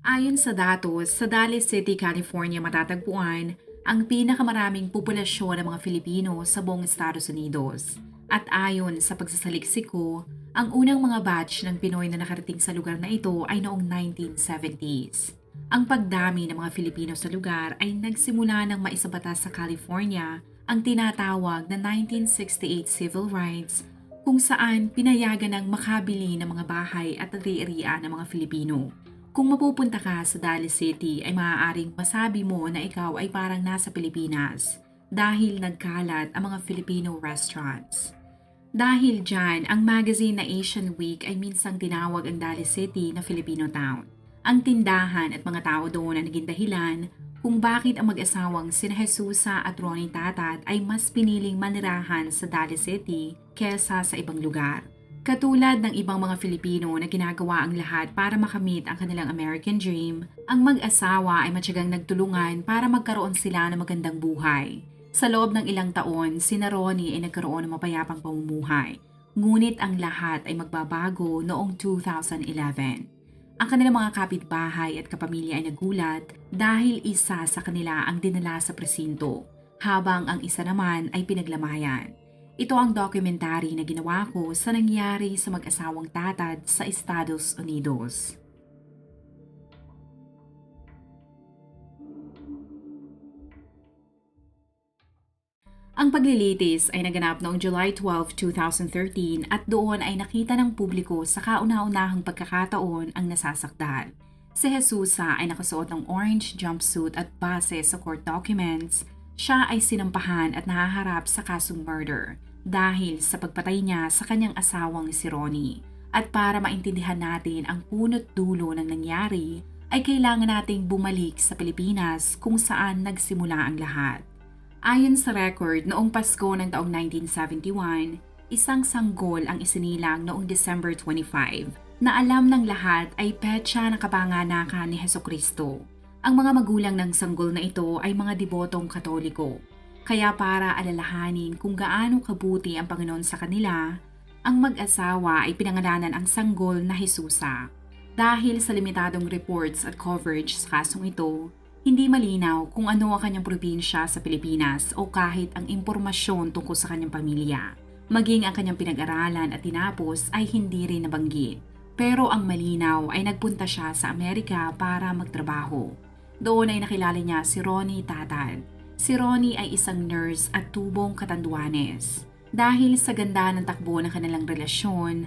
Ayon sa datos, sa Dallas City, California matatagpuan ang pinakamaraming populasyon ng mga Filipino sa buong Estados Unidos. At ayon sa pagsasaliksik ko, ang unang mga batch ng Pinoy na nakarating sa lugar na ito ay noong 1970s. Ang pagdami ng mga Filipino sa lugar ay nagsimula ng maisabatas sa California ang tinatawag na 1968 Civil Rights kung saan pinayagan ng makabili ng mga bahay at ari-arian ng mga Filipino. Kung mapupunta ka sa Dallas City ay maaaring masabi mo na ikaw ay parang nasa Pilipinas dahil nagkalat ang mga Filipino restaurants. Dahil dyan, ang magazine na Asian Week ay minsang tinawag ang Dallas City na Filipino Town. Ang tindahan at mga tao doon ang naging dahilan kung bakit ang mag-asawang sina Jesusa at Ronnie Tatat ay mas piniling manirahan sa Dallas City kesa sa ibang lugar. Katulad ng ibang mga Filipino na ginagawa ang lahat para makamit ang kanilang American dream, ang mag-asawa ay matyagang nagtulungan para magkaroon sila ng magandang buhay. Sa loob ng ilang taon, si Ronnie ay nagkaroon ng mapayapang pamumuhay. Ngunit ang lahat ay magbabago noong 2011. Ang kanilang mga kapitbahay at kapamilya ay nagulat dahil isa sa kanila ang dinala sa presinto, habang ang isa naman ay pinaglamayan. Ito ang dokumentary na ginawa ko sa nangyari sa mag-asawang tatad sa Estados Unidos. Ang paglilitis ay naganap noong July 12, 2013 at doon ay nakita ng publiko sa kauna-unahang pagkakataon ang nasasakdal. Si Jesusa ay nakasuot ng orange jumpsuit at base sa court documents, siya ay sinampahan at nahaharap sa kasong murder dahil sa pagpatay niya sa kanyang asawang si Ronnie. At para maintindihan natin ang punot dulo ng nangyari, ay kailangan nating bumalik sa Pilipinas kung saan nagsimula ang lahat. Ayon sa record, noong Pasko ng taong 1971, isang sanggol ang isinilang noong December 25 na alam ng lahat ay petsa ng kapanganakan ni Heso Kristo. Ang mga magulang ng sanggol na ito ay mga debotong katoliko. Kaya para alalahanin kung gaano kabuti ang Panginoon sa kanila, ang mag-asawa ay pinangalanan ang sanggol na Jesusa. Dahil sa limitadong reports at coverage sa kasong ito, hindi malinaw kung ano ang kanyang probinsya sa Pilipinas o kahit ang impormasyon tungkol sa kanyang pamilya. Maging ang kanyang pinag-aralan at tinapos ay hindi rin nabanggit. Pero ang malinaw ay nagpunta siya sa Amerika para magtrabaho. Doon ay nakilala niya si Ronnie Tatad. Si Ronnie ay isang nurse at tubong katanduanes. Dahil sa ganda ng takbo ng kanilang relasyon,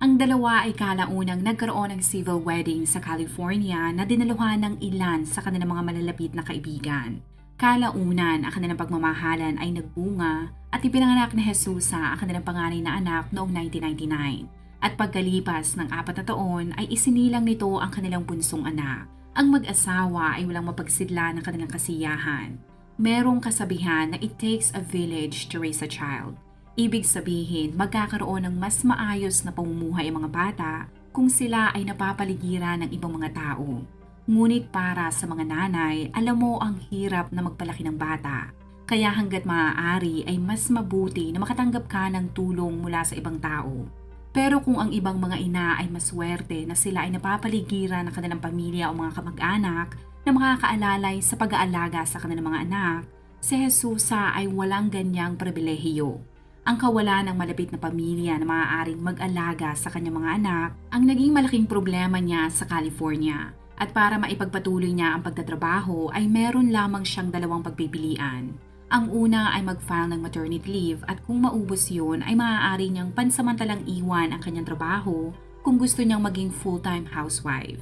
ang dalawa ay kalaunang nagkaroon ng civil wedding sa California na dinaluhan ng ilan sa kanilang mga malalapit na kaibigan. Kalaunan ang kanilang pagmamahalan ay nagbunga at ipinanganak ni Jesusa ang kanilang panganay na anak noong 1999. At pagkalipas ng apat na taon ay isinilang nito ang kanilang punsong anak. Ang mag-asawa ay walang mapagsidla ng kanilang kasiyahan. Merong kasabihan na it takes a village to raise a child. Ibig sabihin, magkakaroon ng mas maayos na pamumuhay ang mga bata kung sila ay napapaligiran ng ibang mga tao. Ngunit para sa mga nanay, alam mo ang hirap na magpalaki ng bata. Kaya hanggat maaari ay mas mabuti na makatanggap ka ng tulong mula sa ibang tao. Pero kung ang ibang mga ina ay maswerte na sila ay napapaligiran ng kanilang pamilya o mga kamag-anak na makakaalalay sa pag-aalaga sa kanilang mga anak, si Jesusa ay walang ganyang pribilehiyo. Ang kawalan ng malapit na pamilya na maaaring mag-alaga sa kanyang mga anak ang naging malaking problema niya sa California. At para maipagpatuloy niya ang pagtatrabaho ay meron lamang siyang dalawang pagpipilian. Ang una ay mag-file ng maternity leave at kung maubos yun ay maaari niyang pansamantalang iwan ang kanyang trabaho kung gusto niyang maging full-time housewife.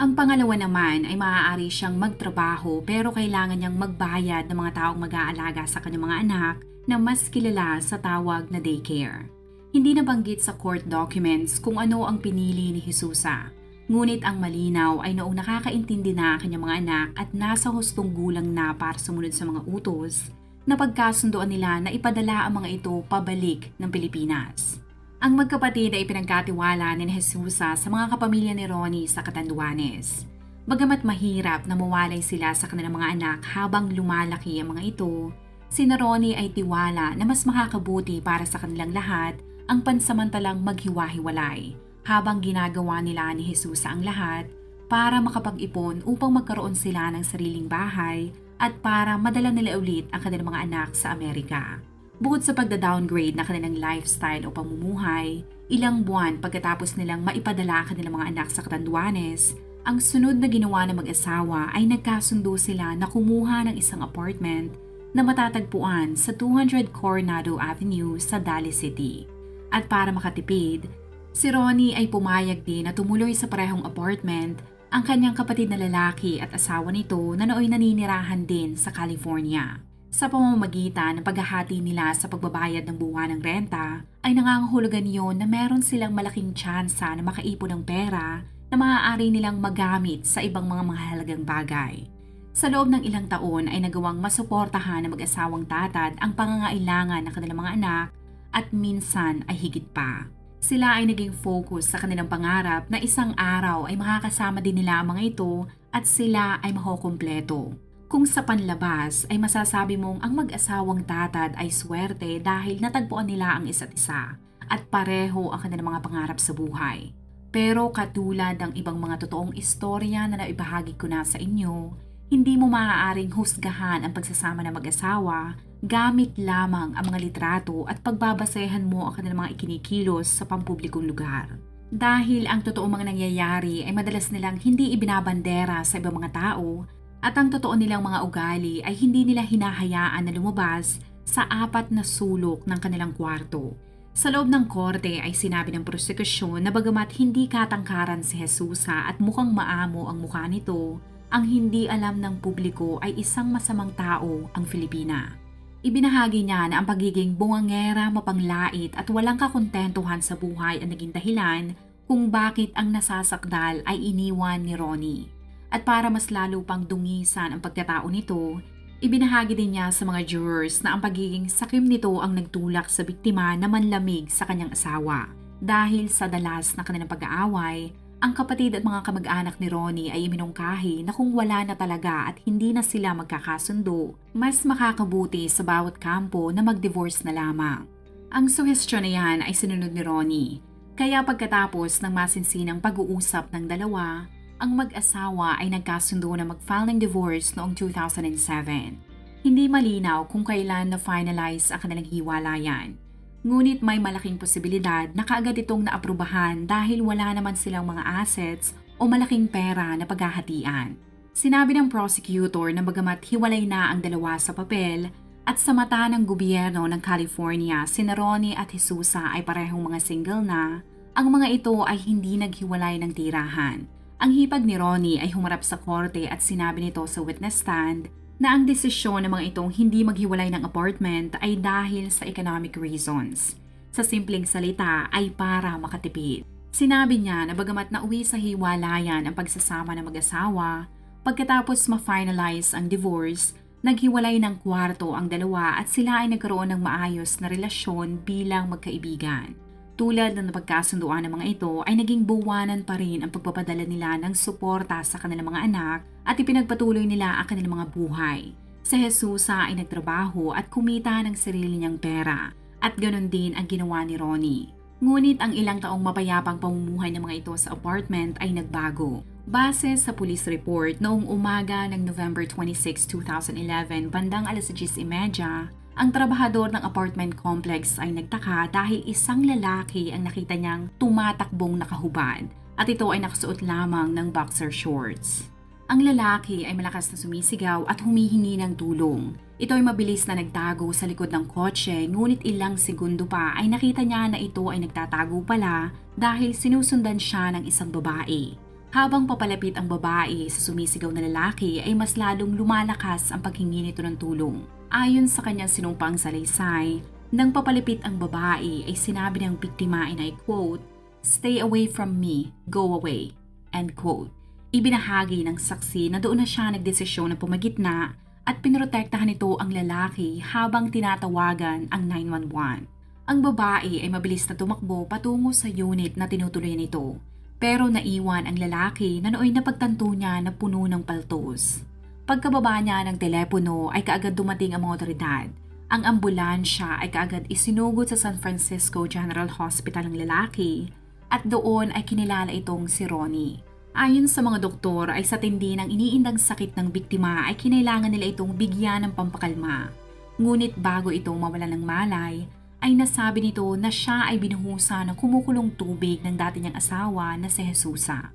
Ang pangalawa naman ay maaari siyang magtrabaho pero kailangan niyang magbayad ng mga taong mag-aalaga sa kanyang mga anak na mas kilala sa tawag na daycare. Hindi nabanggit sa court documents kung ano ang pinili ni Jesusa Ngunit ang malinaw ay noong nakakaintindi na ang kanyang mga anak at nasa hustong gulang na para sumunod sa mga utos, napagkasundoan nila na ipadala ang mga ito pabalik ng Pilipinas. Ang magkapatid ay pinagkatiwala ni Jesusa sa mga kapamilya ni Ronnie sa Catanduanes. Bagamat mahirap na mawalay sila sa kanilang mga anak habang lumalaki ang mga ito, si Ronnie ay tiwala na mas makakabuti para sa kanilang lahat ang pansamantalang maghiwa-hiwalay habang ginagawa nila ni Jesus ang lahat para makapag-ipon upang magkaroon sila ng sariling bahay at para madala nila ulit ang kanilang mga anak sa Amerika. Bukod sa pagda-downgrade na kanilang lifestyle o pamumuhay, ilang buwan pagkatapos nilang maipadala ang kanilang mga anak sa Catanduanes, ang sunod na ginawa ng mag-asawa ay nagkasundo sila na kumuha ng isang apartment na matatagpuan sa 200 Coronado Avenue sa Daly City. At para makatipid, Si Ronnie ay pumayag din na tumuloy sa parehong apartment ang kanyang kapatid na lalaki at asawa nito na nooy naninirahan din sa California. Sa pamamagitan ng paghahati nila sa pagbabayad ng buwan ng renta, ay nangangahulugan yon na meron silang malaking tsansa na makaipon ng pera na maaari nilang magamit sa ibang mga mahalagang bagay. Sa loob ng ilang taon ay nagawang masuportahan ng mag-asawang tatad ang pangangailangan ng kanilang mga anak at minsan ay higit pa. Sila ay naging focus sa kanilang pangarap na isang araw ay makakasama din nila ang mga ito at sila ay makukumpleto. Kung sa panlabas ay masasabi mong ang mag-asawang tatad ay swerte dahil natagpuan nila ang isa't isa at pareho ang kanilang mga pangarap sa buhay. Pero katulad ng ibang mga totoong istorya na naibahagi ko na sa inyo, hindi mo maaaring husgahan ang pagsasama ng mag-asawa gamit lamang ang mga litrato at pagbabasehan mo ang kanilang mga ikinikilos sa pampublikong lugar. Dahil ang totoong mga nangyayari ay madalas nilang hindi ibinabandera sa ibang mga tao at ang totoo nilang mga ugali ay hindi nila hinahayaan na lumabas sa apat na sulok ng kanilang kwarto. Sa loob ng korte ay sinabi ng prosekusyon na bagamat hindi katangkaran si Jesusa at mukhang maamo ang mukha nito, ang hindi alam ng publiko ay isang masamang tao ang Filipina. Ibinahagi niya na ang pagiging bungangera, mapanglait at walang kakontentuhan sa buhay ang naging dahilan kung bakit ang nasasakdal ay iniwan ni Ronnie. At para mas lalo pang dungisan ang pagkatao nito, ibinahagi din niya sa mga jurors na ang pagiging sakim nito ang nagtulak sa biktima na manlamig sa kanyang asawa. Dahil sa dalas na kanilang pag-aaway, ang kapatid at mga kamag-anak ni Ronnie ay iminungkahi na kung wala na talaga at hindi na sila magkakasundo, mas makakabuti sa bawat kampo na mag-divorce na lamang. Ang suhestyon na yan ay sinunod ni Ronnie. Kaya pagkatapos ng masinsinang pag-uusap ng dalawa, ang mag-asawa ay nagkasundo na mag-file ng divorce noong 2007. Hindi malinaw kung kailan na-finalize ang kanilang hiwalayan Ngunit may malaking posibilidad na kaagad itong naaprubahan dahil wala naman silang mga assets o malaking pera na paghahatian. Sinabi ng prosecutor na bagamat hiwalay na ang dalawa sa papel at sa mata ng gobyerno ng California, sina Ronnie at Jesusa ay parehong mga single na, ang mga ito ay hindi naghiwalay ng tirahan. Ang hipag ni Ronnie ay humarap sa korte at sinabi nito sa witness stand na ang desisyon ng mga itong hindi maghiwalay ng apartment ay dahil sa economic reasons. Sa simpleng salita ay para makatipid. Sinabi niya na bagamat nauwi sa hiwalayan ang pagsasama ng mag-asawa, pagkatapos ma-finalize ang divorce, naghiwalay ng kwarto ang dalawa at sila ay nagkaroon ng maayos na relasyon bilang magkaibigan. Tulad ng napagkasunduan ng mga ito ay naging buwanan pa rin ang pagpapadala nila ng suporta sa kanilang mga anak at ipinagpatuloy nila ang kanilang mga buhay. Sa Jesusa ay nagtrabaho at kumita ng sarili niyang pera at ganon din ang ginawa ni Ronnie. Ngunit ang ilang taong mapayapang pamumuhay ng mga ito sa apartment ay nagbago. Base sa police report, noong umaga ng November 26, 2011, bandang alas 10.30, ang trabahador ng apartment complex ay nagtaka dahil isang lalaki ang nakita niyang tumatakbong nakahubad at ito ay nakasuot lamang ng boxer shorts. Ang lalaki ay malakas na sumisigaw at humihingi ng tulong. Ito ay mabilis na nagtago sa likod ng kotse ngunit ilang segundo pa ay nakita niya na ito ay nagtatago pala dahil sinusundan siya ng isang babae. Habang papalapit ang babae sa sumisigaw na lalaki ay mas lalong lumalakas ang paghingi nito ng tulong. Ayon sa kanyang sinumpang salaysay, nang papalipit ang babae ay sinabi ng biktima and I quote, Stay away from me, go away. End quote. Ibinahagi ng saksi na doon na siya nagdesisyon na pumagitna at pinrotektahan nito ang lalaki habang tinatawagan ang 911. Ang babae ay mabilis na tumakbo patungo sa unit na tinutuloy nito pero naiwan ang lalaki na nooy napagtanto niya na puno ng paltos. Pagkababa niya ng telepono ay kaagad dumating ang mga. Ang ambulansya ay kaagad isinugod sa San Francisco General Hospital ng lalaki at doon ay kinilala itong si Ronnie. Ayon sa mga doktor ay sa tindi ng iniindang sakit ng biktima ay kinailangan nila itong bigyan ng pampakalma. Ngunit bago ito mawala ng malay, ay nasabi nito na siya ay binuhusa ng kumukulong tubig ng dati niyang asawa na si Jesusa.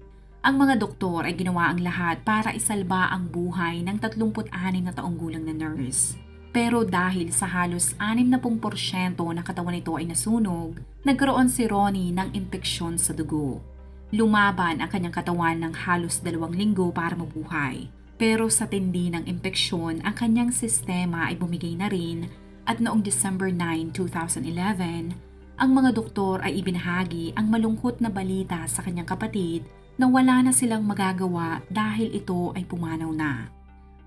Ang mga doktor ay ginawa ang lahat para isalba ang buhay ng 36 na taong gulang na nurse. Pero dahil sa halos 60% na katawan nito ay nasunog, nagkaroon si Ronnie ng impeksyon sa dugo. Lumaban ang kanyang katawan ng halos dalawang linggo para mabuhay. Pero sa tindi ng impeksyon, ang kanyang sistema ay bumigay na rin at noong December 9, 2011, ang mga doktor ay ibinahagi ang malungkot na balita sa kanyang kapatid na wala na silang magagawa dahil ito ay pumanaw na.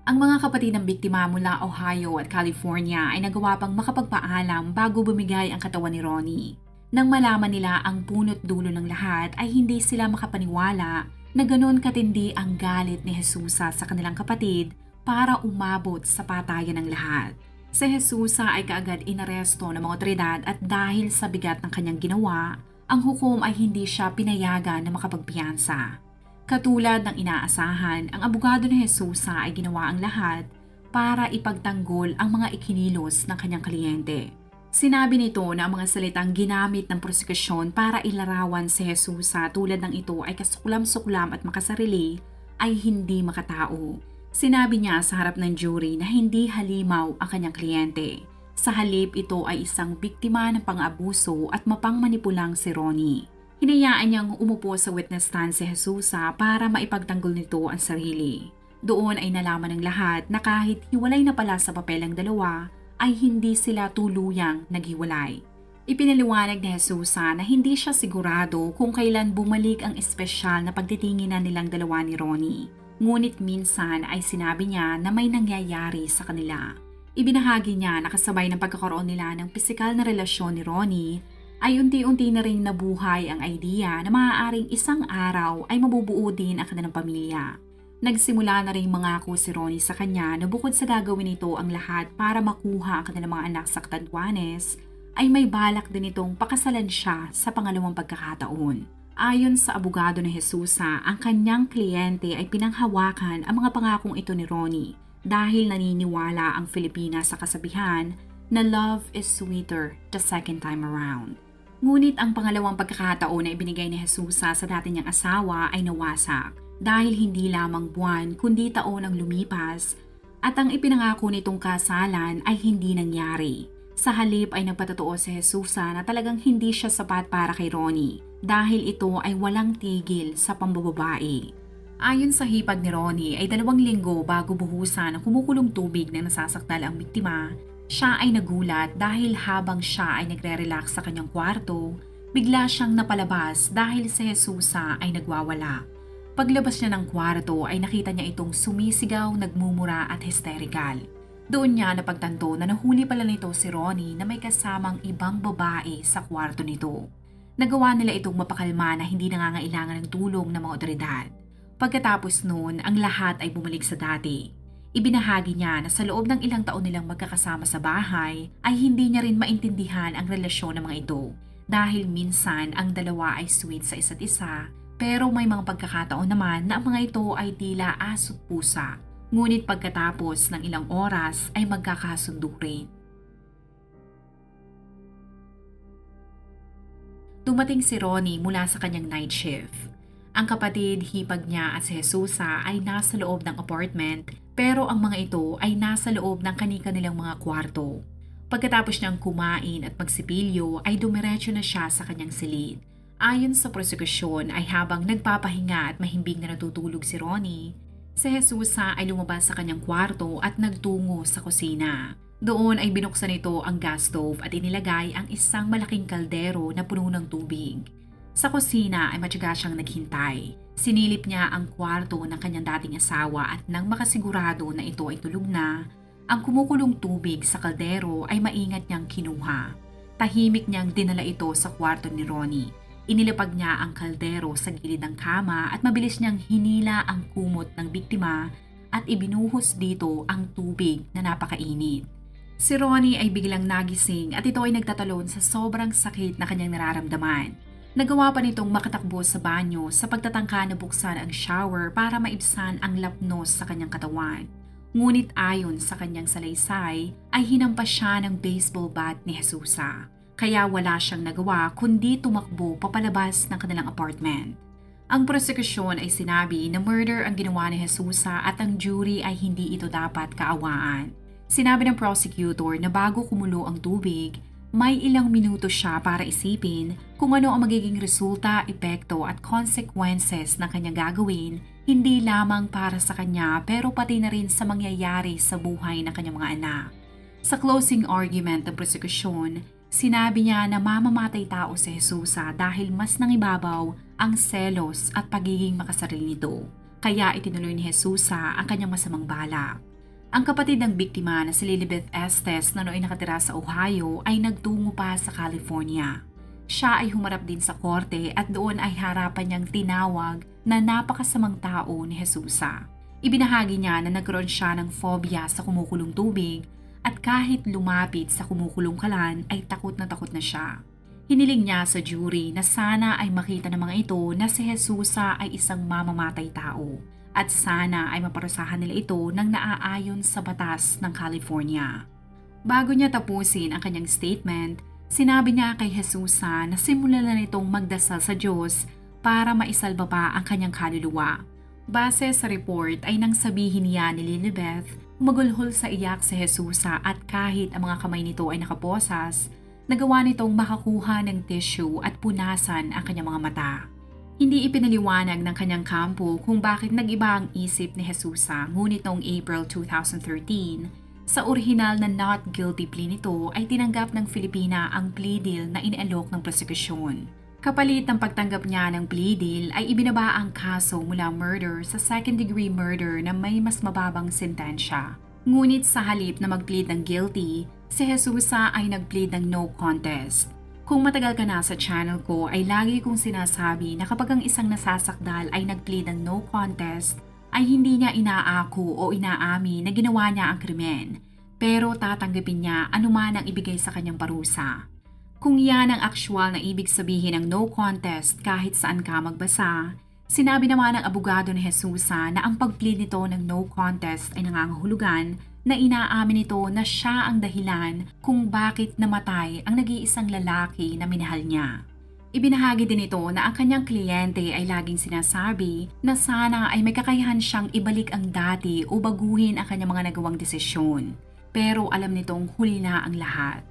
Ang mga kapatid ng biktima mula Ohio at California ay nagawa pang makapagpaalam bago bumigay ang katawan ni Ronnie. Nang malaman nila ang punot dulo ng lahat ay hindi sila makapaniwala na ganon katindi ang galit ni Jesusa sa kanilang kapatid para umabot sa patayan ng lahat. Si Jesusa ay kaagad inaresto ng mga otoridad at dahil sa bigat ng kanyang ginawa, ang hukom ay hindi siya pinayagan na makapagpiyansa. Katulad ng inaasahan, ang abogado ni Jesusa ay ginawa ang lahat para ipagtanggol ang mga ikinilos ng kanyang kliyente. Sinabi nito na ang mga salitang ginamit ng prosekusyon para ilarawan si Jesusa tulad ng ito ay kasuklam-suklam at makasarili ay hindi makatao. Sinabi niya sa harap ng jury na hindi halimaw ang kanyang kliyente. Sa halip ito ay isang biktima ng pang-abuso at mapangmanipulang si Ronnie. Hinayaan niyang umupo sa witness stand si Jesusa para maipagtanggol nito ang sarili. Doon ay nalaman ng lahat na kahit hiwalay na pala sa papel ang dalawa, ay hindi sila tuluyang naghiwalay. Ipinaliwanag ni Jesusa na hindi siya sigurado kung kailan bumalik ang espesyal na pagtitinginan nilang dalawa ni Ronnie. Ngunit minsan ay sinabi niya na may nangyayari sa kanila. Ibinahagi niya na kasabay ng pagkakaroon nila ng pisikal na relasyon ni Ronnie ay unti-unti na rin nabuhay ang idea na maaaring isang araw ay mabubuo din ang kanilang pamilya. Nagsimula na rin mangako si Ronnie sa kanya na bukod sa gagawin nito ang lahat para makuha ang kanilang mga anak sa Catanduanes, ay may balak din itong pakasalan siya sa pangalawang pagkakataon. Ayon sa abogado ni Jesusa, ang kanyang kliyente ay pinanghawakan ang mga pangakong ito ni Ronnie dahil naniniwala ang Filipina sa kasabihan na love is sweeter the second time around. Ngunit ang pangalawang pagkakataon na ibinigay ni Jesusa sa dati niyang asawa ay nawasak dahil hindi lamang buwan kundi taon ang lumipas at ang ipinangako nitong kasalan ay hindi nangyari. Sa halip ay nagpatotoo si Jesusa na talagang hindi siya sapat para kay Ronnie dahil ito ay walang tigil sa pambababae. Ayon sa hipag ni Ronnie ay dalawang linggo bago buhusan ng kumukulong tubig na nasasaktal ang biktima, siya ay nagulat dahil habang siya ay nagre-relax sa kanyang kwarto, bigla siyang napalabas dahil si Jesusa ay nagwawala. Paglabas niya ng kwarto ay nakita niya itong sumisigaw, nagmumura at hysterical. Doon niya napagtanto na nahuli pala nito si Ronnie na may kasamang ibang babae sa kwarto nito. Nagawa nila itong mapakalma na hindi nangangailangan ng tulong ng mga otoridad. Pagkatapos noon, ang lahat ay bumalik sa dati. Ibinahagi niya na sa loob ng ilang taon nilang magkakasama sa bahay ay hindi niya rin maintindihan ang relasyon ng mga ito dahil minsan ang dalawa ay sweet sa isa't isa pero may mga pagkakataon naman na ang mga ito ay tila aso't pusa. Ngunit pagkatapos ng ilang oras ay magkakasundo rin. Dumating si Ronnie mula sa kanyang night shift. Ang kapatid, hipag niya at si Jesusa ay nasa loob ng apartment pero ang mga ito ay nasa loob ng kanika nilang mga kwarto. Pagkatapos niyang kumain at magsipilyo ay dumiretso na siya sa kanyang silid. Ayon sa prosekusyon ay habang nagpapahinga at mahimbing na natutulog si Ronnie, si Jesusa ay lumabas sa kanyang kwarto at nagtungo sa kusina. Doon ay binuksan ito ang gas stove at inilagay ang isang malaking kaldero na puno ng tubig. Sa kusina ay matyaga siyang naghintay. Sinilip niya ang kwarto ng kanyang dating asawa at nang makasigurado na ito ay tulog na, ang kumukulong tubig sa kaldero ay maingat niyang kinuha. Tahimik niyang dinala ito sa kwarto ni Ronnie. Inilapag niya ang kaldero sa gilid ng kama at mabilis niyang hinila ang kumot ng biktima at ibinuhos dito ang tubig na napakainit. Si Ronnie ay biglang nagising at ito ay nagtatalon sa sobrang sakit na kanyang nararamdaman. Nagawa pa nitong makatakbo sa banyo sa pagtatangka na buksan ang shower para maibsan ang lapnos sa kanyang katawan. Ngunit ayon sa kanyang salaysay ay hinampas siya ng baseball bat ni Jesusa. Kaya wala siyang nagawa kundi tumakbo papalabas ng kanilang apartment. Ang prosekusyon ay sinabi na murder ang ginawa ni Jesusa at ang jury ay hindi ito dapat kaawaan. Sinabi ng prosecutor na bago kumulo ang tubig, may ilang minuto siya para isipin kung ano ang magiging resulta, epekto at consequences ng kanyang gagawin, hindi lamang para sa kanya pero pati na rin sa mangyayari sa buhay ng kanyang mga anak. Sa closing argument ng prosekusyon, sinabi niya na mamamatay tao si Jesusa dahil mas nangibabaw ang selos at pagiging makasarili nito. Kaya itinuloy ni Jesusa ang kanyang masamang balak. Ang kapatid ng biktima na si Lilibeth Estes na nooy nakatira sa Ohio ay nagtungo pa sa California. Siya ay humarap din sa korte at doon ay harapan niyang tinawag na napakasamang tao ni Jesusa. Ibinahagi niya na nagkaroon siya ng phobia sa kumukulong tubig at kahit lumapit sa kumukulong kalan ay takot na takot na siya. Hiniling niya sa jury na sana ay makita ng mga ito na si Jesusa ay isang mamamatay tao at sana ay maparusahan nila ito ng naaayon sa batas ng California. Bago niya tapusin ang kanyang statement, sinabi niya kay Jesusa na simulan na nitong magdasal sa Diyos para maisalba pa ang kanyang kaluluwa. Base sa report ay nang sabihin niya ni Lilibeth, umagulhol sa iyak si Jesusa at kahit ang mga kamay nito ay nakaposas, nagawa nitong makakuha ng tissue at punasan ang kanyang mga mata. Hindi ipinaliwanag ng kanyang kampo kung bakit nag-iba ang isip ni Jesusa ngunit noong April 2013, sa orihinal na not guilty plea nito ay tinanggap ng Filipina ang plea deal na inalok ng prosekusyon. Kapalit ng pagtanggap niya ng plea deal ay ibinaba ang kaso mula murder sa second degree murder na may mas mababang sentensya. Ngunit sa halip na mag-plead ng guilty, si Jesusa ay nag-plead ng no contest. Kung matagal ka na sa channel ko ay lagi kong sinasabi na kapag ang isang nasasakdal ay nag-plead ng no contest, ay hindi niya inaako o inaami na ginawa niya ang krimen, pero tatanggapin niya anuman ang ibigay sa kanyang parusa. Kung yan ang actual na ibig sabihin ng no contest kahit saan ka magbasa, sinabi naman ng abogado ni Jesusa na ang pag-plead nito ng no contest ay nangangahulugan na inaamin nito na siya ang dahilan kung bakit namatay ang nag-iisang lalaki na minahal niya. Ibinahagi din ito na ang kanyang kliyente ay laging sinasabi na sana ay may kakayahan siyang ibalik ang dati o baguhin ang kanyang mga nagawang desisyon. Pero alam nitong huli na ang lahat.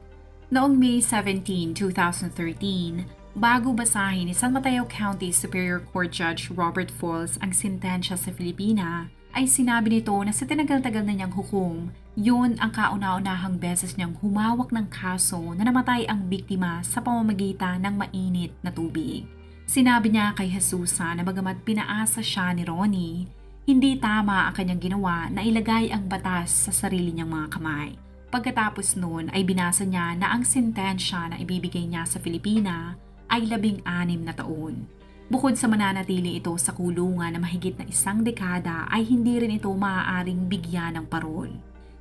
Noong May 17, 2013, bago basahin ni San Mateo County Superior Court Judge Robert Falls ang sentensya sa Filipina, ay sinabi nito na sa tinagal-tagal na niyang hukom, yun ang kauna-unahang beses niyang humawak ng kaso na namatay ang biktima sa pamamagitan ng mainit na tubig. Sinabi niya kay Jesusa na bagamat pinaasa siya ni Ronnie, hindi tama ang kanyang ginawa na ilagay ang batas sa sarili niyang mga kamay. Pagkatapos noon ay binasa niya na ang sentensya na ibibigay niya sa Filipina ay labing anim na taon. Bukod sa mananatili ito sa kulungan na mahigit na isang dekada ay hindi rin ito maaaring bigyan ng parol.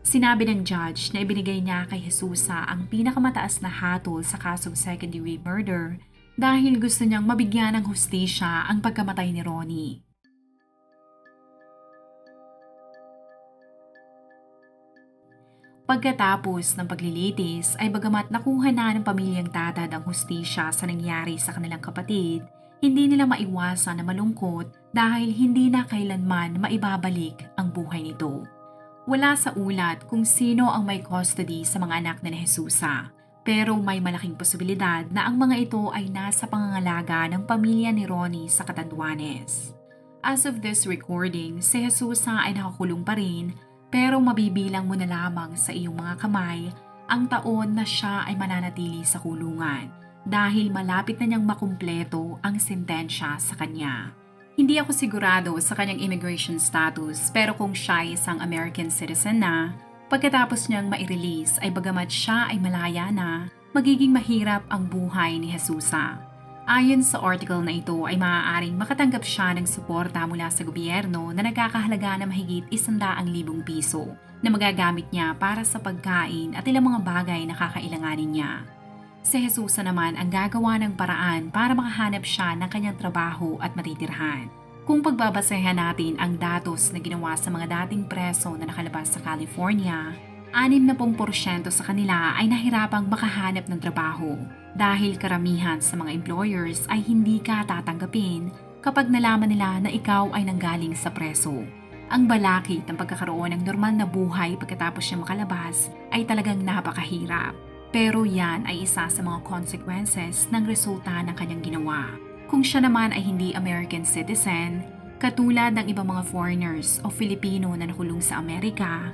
Sinabi ng judge na ibinigay niya kay Jesusa ang pinakamataas na hatol sa kasong second degree murder dahil gusto niyang mabigyan ng hustisya ang pagkamatay ni Ronnie. Pagkatapos ng paglilitis ay bagamat nakuha na ng pamilyang tatad ang hustisya sa nangyari sa kanilang kapatid, hindi nila maiwasan na malungkot dahil hindi na kailanman maibabalik ang buhay nito. Wala sa ulat kung sino ang may custody sa mga anak ni Jesusa, pero may malaking posibilidad na ang mga ito ay nasa pangangalaga ng pamilya ni Ronnie sa Catanduanes. As of this recording, si Jesusa ay nakakulong pa rin pero mabibilang mo na lamang sa iyong mga kamay ang taon na siya ay mananatili sa kulungan dahil malapit na niyang makumpleto ang sentensya sa kanya. Hindi ako sigurado sa kanyang immigration status pero kung siya ay isang American citizen na, pagkatapos niyang mairelease ay bagamat siya ay malaya na, magiging mahirap ang buhay ni Jesusa. Ayon sa article na ito ay maaaring makatanggap siya ng suporta mula sa gobyerno na nagkakahalaga na mahigit 100,000 piso na magagamit niya para sa pagkain at ilang mga bagay na kakailanganin niya. Si Jesusa naman ang gagawa ng paraan para makahanap siya ng kanyang trabaho at matitirhan. Kung pagbabasehan natin ang datos na ginawa sa mga dating preso na nakalabas sa California, 60% sa kanila ay nahirapang makahanap ng trabaho dahil karamihan sa mga employers ay hindi ka tatanggapin kapag nalaman nila na ikaw ay nanggaling sa preso. Ang balakid ng pagkakaroon ng normal na buhay pagkatapos siya makalabas ay talagang napakahirap. Pero yan ay isa sa mga consequences ng resulta ng kanyang ginawa. Kung siya naman ay hindi American citizen, katulad ng ibang mga foreigners o Filipino na nakulong sa Amerika,